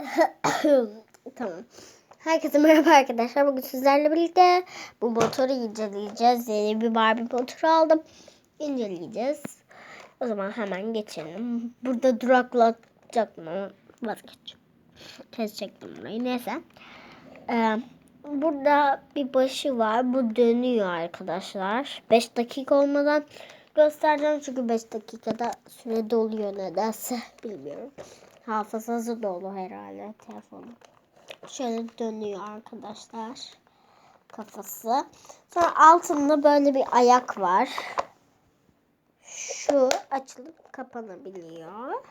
tamam. Herkese merhaba arkadaşlar. Bugün sizlerle birlikte bu motoru inceleyeceğiz. Yeni bir Barbie motoru aldım. İnceleyeceğiz. O zaman hemen geçelim. Burada duraklatacaktım ama vazgeçtim. Kesecektim burayı. Neyse. Ee, burada bir başı var. Bu dönüyor arkadaşlar. 5 dakika olmadan göstereceğim. Çünkü 5 dakikada süre doluyor nedense. Bilmiyorum. Hafızası dolu herhalde telefonun. Şöyle dönüyor arkadaşlar. Kafası. Sonra altında böyle bir ayak var. Şu açılıp kapanabiliyor.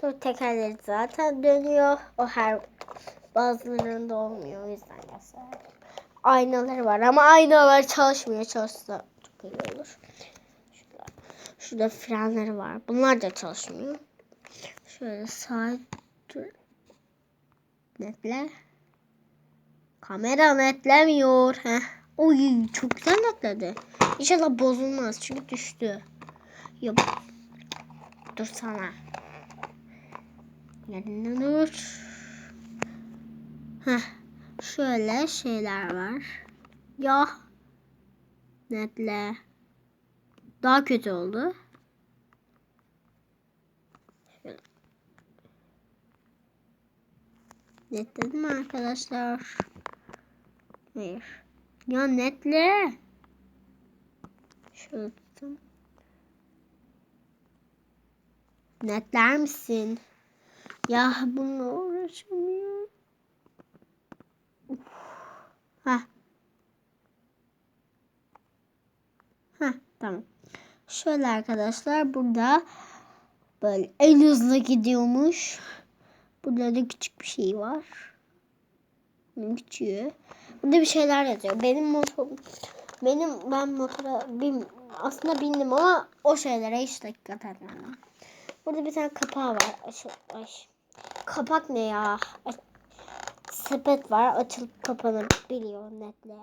Sonra tekerleri zaten dönüyor. O her bazılarında olmuyor. O yüzden gösterdim. Aynaları var ama aynalar çalışmıyor. Çalışsa çok iyi olur. Şurada, şurada frenleri var. Bunlar da çalışmıyor. Şöyle sağ. Netle. Kamera netlemiyor. Heh. Oy çok güzel netledi. İnşallah bozulmaz çünkü düştü. Yok. Dur sana. Yerinden dur. Heh. Şöyle şeyler var. Ya. Netle. Daha kötü oldu. Netledim arkadaşlar. Hayır. Ya netle. Şöyle tutun. Netler misin? Ya bununla uğraşamıyorum. Ha. Ha tamam. Şöyle arkadaşlar burada böyle en hızlı gidiyormuş. Burada da küçük bir şey var. Küçüğü. Burada bir şeyler yazıyor. Benim motor benim ben motora bin, aslında bindim ama o şeylere hiç dikkat etmedim. Burada bir tane kapağı var. Aç, aç. Kapak ne ya? Sepet var. Açılıp kapanabiliyor netle.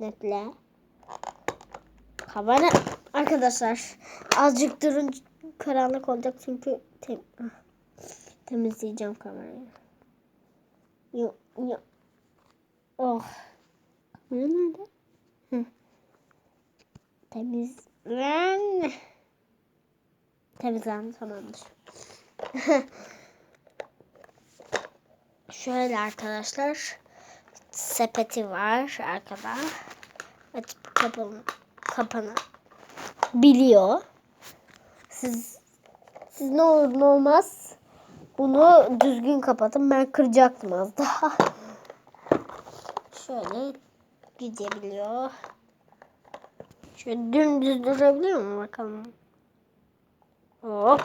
Netle. Kamera arkadaşlar azıcık durun karanlık olacak çünkü tem temizleyeceğim kamerayı. Yok yok. Oh. Kamera nerede? Hı. Temizlen. Temizlendi tamamdır. Şöyle arkadaşlar sepeti var arkada. Açıp kapanı kapanı biliyor. Siz siz ne olur ne olmaz bunu düzgün kapatın. Ben kıracaktım az daha. Şöyle gidebiliyor. Şöyle dümdüz durabiliyor mu bakalım. Hop.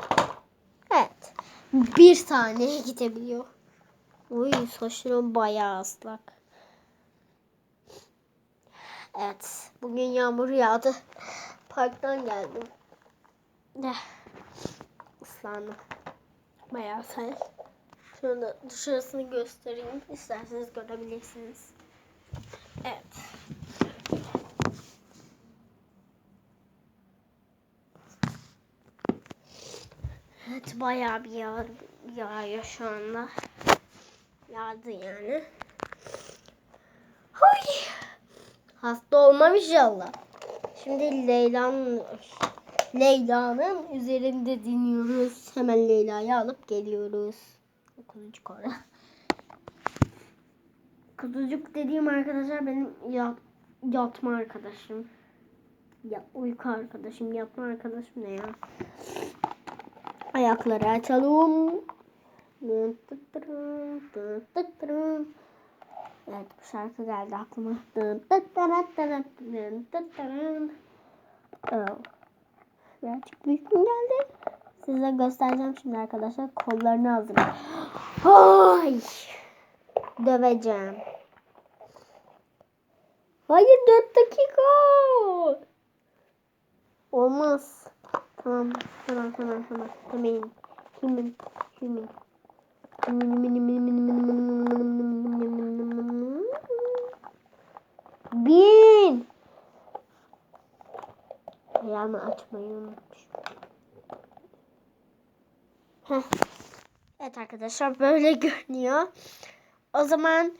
Evet. Bir saniye gidebiliyor. Uy saçlarım bayağı ıslak. Evet. Bugün yağmur yağdı. Parktan geldim. Eh, Islandım. Bayağı sen. Şöyle dışarısını göstereyim. İsterseniz görebilirsiniz. Evet. Evet bayağı bir yağ, yağıyor şu anda. Yağdı yani. Hay. Hasta olmam inşallah. Şimdi Leyla'nın Leyla'nın üzerinde diniyoruz. Hemen Leyla'yı alıp geliyoruz. Kuzucuk orada. Kuzucuk dediğim arkadaşlar benim yat, yatma arkadaşım. Ya uyku arkadaşım, yatma arkadaşım ne ya? Ayakları açalım. Evet bu şarkı geldi aklıma. Oh. Birazcık büyük mü geldi? Size göstereceğim şimdi arkadaşlar. Kollarını hazır. Ay! Döveceğim. Hayır 4 dakika. Olmaz. Tamam. Tamam tamam tamam. Tamam. Kimin? Kimin? Bin. Ayağımı açmayı unutmuşum. Heh. Evet arkadaşlar böyle görünüyor. O zaman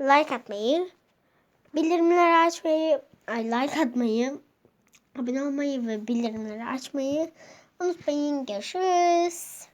like atmayı, bildirimleri açmayı, ay like atmayı, abone olmayı ve bildirimleri açmayı unutmayın. Görüşürüz.